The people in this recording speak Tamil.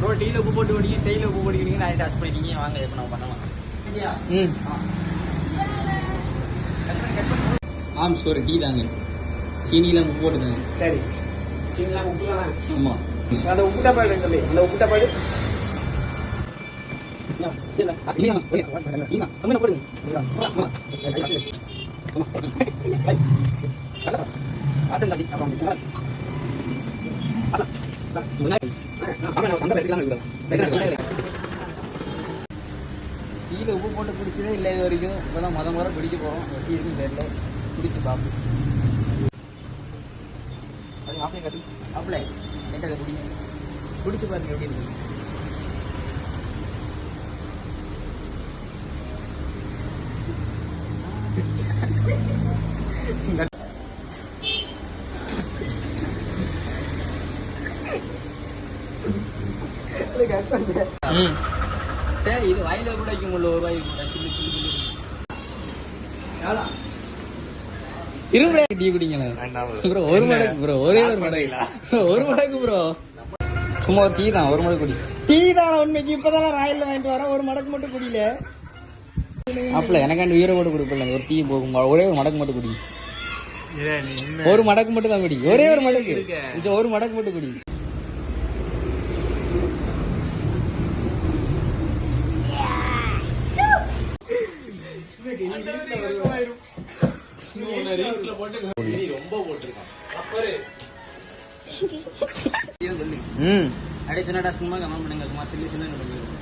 ப்ரோ டீல உப்பு போட்டு குடிங்க டெய்ல உப்பு போட்டுக்கிறீங்க நிறைய டாஸ்க் பண்ணிக்கிங்க வாங்க இப்போ நம்ம பண்ணலாம்? ம். ஆம் சோறு டீ தாங்க. சீனியில் உப்பு போட்டுக்கோங்க. சரி. சரிங்களா உப்பு தானே? ஆமாம் அந்த உப்பு டப்பாடு சொல்லி அந்த உப்பு டப்பாடு கீழே உப்பு போட்டு குடிச்சதே இல்லை இது வரைக்கும். இப்போதான் முத முறை பிடிக்க போகிறோம் எப்படி இருக்குன்னு தெரியல. குடிச்சு பார்ப்போம். அப்படியே என்கிட்ட குடிங்க. குடிச்சு பாருங்க எப்படி இருக்கு. ம் சரி இது வாயில கூட வைக்க முடியல ஒரு வாய்க்கு கூட. சில்லு சில்லு இருங்க டீ குடிங்களேன் ப்ரோ ஒரு மடக்கு ப்ரோ ஒரே ஒரு மடக்கு ஒரு மடக்கு ப்ரோ சும்மா ஒரு டீ தான் ஒரு மடக்கு குடி. டீ தான் உண்மைக்கு இப்பதான் ராயல்ல வாங்கிட்டு வரேன் ஒரு மடக்கு மட்டும் குடியில அப்பல எனக்காண்டி உயிரை போட்டு கொடுப்பல ஒரு டீ போகும் ஒரே ஒரு மடக்கு மட்டும் குடி. ஒரு மடக்கு மட்டும் தான் குடி ஒரே ஒரு மடக்கு ஒரு மடக்கு மட்டும் குடி. அடுத்த என்ன டாஸ்க் கமெண்ட் பண்ணுங்க சும்மா சில்லு பண்ணுங்க